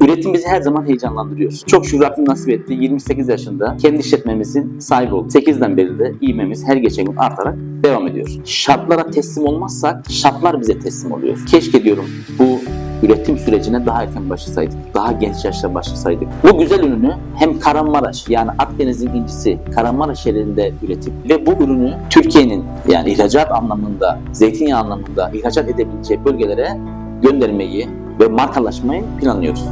Üretim bizi her zaman heyecanlandırıyor. Çok şükür Rabbim nasip etti. 28 yaşında kendi işletmemizin sahibi olduk. 8'den beri de ivmemiz her geçen gün artarak devam ediyor. Şartlara teslim olmazsak şartlar bize teslim oluyor. Keşke diyorum bu üretim sürecine daha erken başlasaydık. Daha genç yaşta başlasaydık. Bu güzel ürünü hem Kahramanmaraş yani Akdeniz'in incisi Kahramanmaraş şehrinde üretip ve bu ürünü Türkiye'nin yani ihracat anlamında, zeytinyağı anlamında ihracat edebileceği bölgelere göndermeyi ve markalaşmayı planlıyoruz.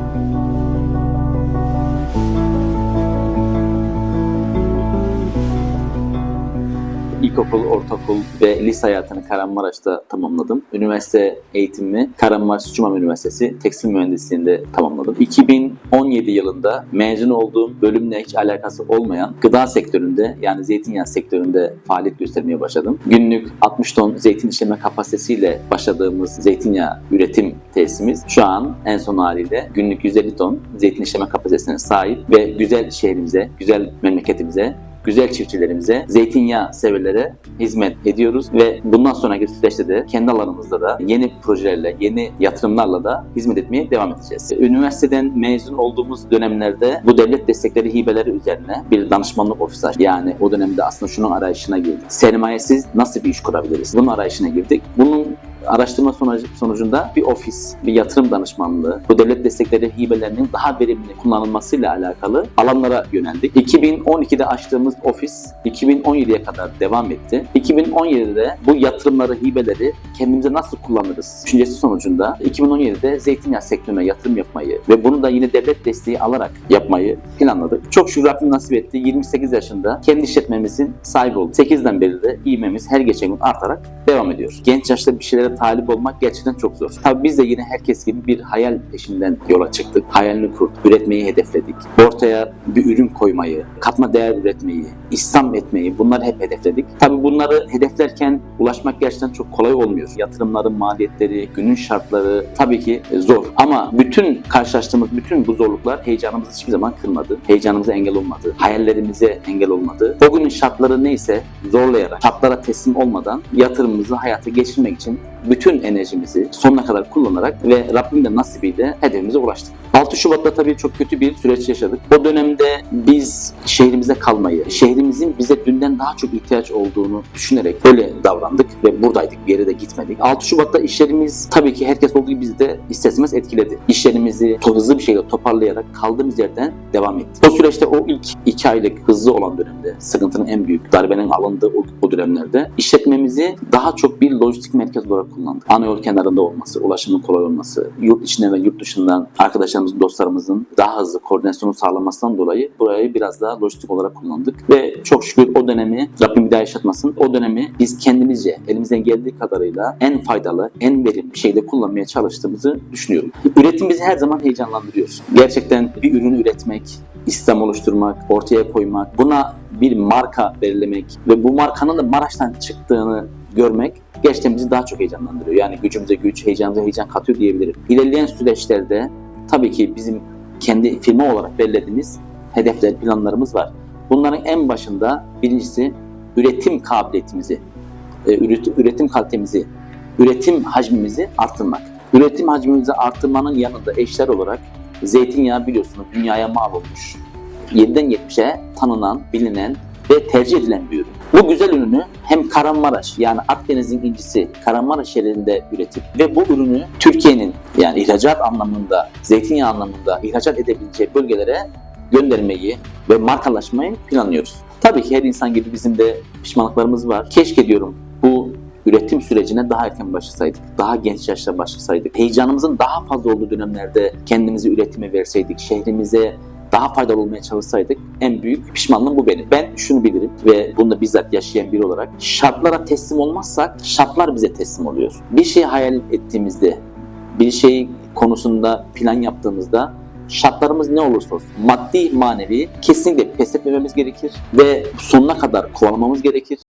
İlkokul, ortaokul ve lise hayatını Kahramanmaraş'ta tamamladım. Üniversite eğitimimi Kahramanmaraş Sütçüman Üniversitesi Tekstil Mühendisliği'nde tamamladım. 2017 yılında mezun olduğum bölümle hiç alakası olmayan gıda sektöründe yani zeytinyağı sektöründe faaliyet göstermeye başladım. Günlük 60 ton zeytin işleme kapasitesiyle başladığımız zeytinyağı üretim tesisimiz şu an en son haliyle günlük 150 ton zeytin işleme kapasitesine sahip ve güzel şehrimize, güzel memleketimize güzel çiftçilerimize, zeytinyağı severlere hizmet ediyoruz ve bundan sonraki süreçte de kendi alanımızda da yeni projelerle, yeni yatırımlarla da hizmet etmeye devam edeceğiz. Üniversiteden mezun olduğumuz dönemlerde bu devlet destekleri hibeleri üzerine bir danışmanlık ofisi açtık. Yani o dönemde aslında şunun arayışına girdik. Sermayesiz nasıl bir iş kurabiliriz? Bunun arayışına girdik. Bunun araştırma sonucu- sonucunda bir ofis, bir yatırım danışmanlığı, bu devlet destekleri hibelerinin daha verimli kullanılmasıyla alakalı alanlara yöneldik. 2012'de açtığımız ofis 2017'ye kadar devam etti. 2017'de bu yatırımları, hibeleri kendimize nasıl kullanırız düşüncesi sonucunda 2017'de zeytinyağı sektörüne yatırım yapmayı ve bunu da yine devlet desteği alarak yapmayı planladık. Çok şükür Rabbim nasip etti. 28 yaşında kendi işletmemizin sahibi olduk. 8'den beri de ivmemiz her geçen gün artarak devam ediyor. Genç yaşta bir şeylere talip olmak gerçekten çok zor. Tabii biz de yine herkes gibi bir hayal peşinden yola çıktık. Hayalini kurduk, üretmeyi hedefledik. Ortaya bir ürün koymayı, katma değer üretmeyi, İslam etmeyi bunları hep hedefledik. Tabii bunları hedeflerken ulaşmak gerçekten çok kolay olmuyor. Yatırımların maliyetleri, günün şartları tabii ki e, zor. Ama bütün karşılaştığımız bütün bu zorluklar heyecanımızı hiçbir zaman kırmadı. Heyecanımıza engel olmadı. Hayallerimize engel olmadı. O günün şartları neyse zorlayarak, şartlara teslim olmadan yatırımımızı hayata geçirmek için bütün enerjimizi sonuna kadar kullanarak ve Rabbim de nasibiyle hedefimize ulaştık. 6 Şubat'ta tabii çok kötü bir süreç yaşadık. O dönemde biz şehrimizde kalmayı, şehrimizin bize dünden daha çok ihtiyaç olduğunu düşünerek öyle davrandık ve buradaydık, bir yere de gitmedik. 6 Şubat'ta işlerimiz tabii ki herkes olduğu gibi bizi de isterseniz etkiledi. İşlerimizi hızlı bir şekilde toparlayarak kaldığımız yerden devam ettik. O süreçte o ilk 2 aylık hızlı olan dönemde, sıkıntının en büyük darbenin alındığı o, o dönemlerde işletmemizi daha çok bir lojistik merkez olarak kullandık. Ana kenarında olması, ulaşımın kolay olması, yurt içinden ve yurt dışından arkadaşlarımızın, dostlarımızın daha hızlı koordinasyonu sağlamasından dolayı burayı biraz daha lojistik olarak kullandık. Ve çok şükür o dönemi Rabbim bir daha yaşatmasın. O dönemi biz kendimizce elimizden geldiği kadarıyla en faydalı, en verimli bir şekilde kullanmaya çalıştığımızı düşünüyorum. Üretim bizi her zaman heyecanlandırıyor. Gerçekten bir ürünü üretmek, İslam oluşturmak, ortaya koymak, buna bir marka belirlemek ve bu markanın da Maraş'tan çıktığını görmek bizi daha çok heyecanlandırıyor. Yani gücümüze güç, heyecanımıza heyecan katıyor diyebilirim. İlerleyen süreçlerde tabii ki bizim kendi firma olarak belirlediğimiz hedefler, planlarımız var. Bunların en başında birincisi üretim kabiliyetimizi, e, üret- üretim kalitemizi, üretim hacmimizi arttırmak. Üretim hacmimizi arttırmanın yanında eşler olarak zeytinyağı biliyorsunuz dünyaya mal olmuş. 7'den 70'e tanınan, bilinen ve tercih edilen bir ürün. Bu güzel ürünü hem Kahramanmaraş yani Akdeniz'in incisi Kahramanmaraş şehrinde üretip ve bu ürünü Türkiye'nin yani ihracat anlamında, zeytinyağı anlamında ihracat edebileceği bölgelere göndermeyi ve markalaşmayı planlıyoruz. Tabii ki her insan gibi bizim de pişmanlıklarımız var. Keşke diyorum bu üretim sürecine daha erken başlasaydık, daha genç yaşta başlasaydık, heyecanımızın daha fazla olduğu dönemlerde kendimizi üretime verseydik, şehrimize daha faydalı olmaya çalışsaydık en büyük pişmanlığım bu benim. Ben şunu bilirim ve bunu da bizzat yaşayan biri olarak şartlara teslim olmazsak şartlar bize teslim oluyor. Bir şeyi hayal ettiğimizde, bir şey konusunda plan yaptığımızda şartlarımız ne olursa olsun maddi manevi kesinlikle pes etmememiz gerekir ve sonuna kadar kovalamamız gerekir.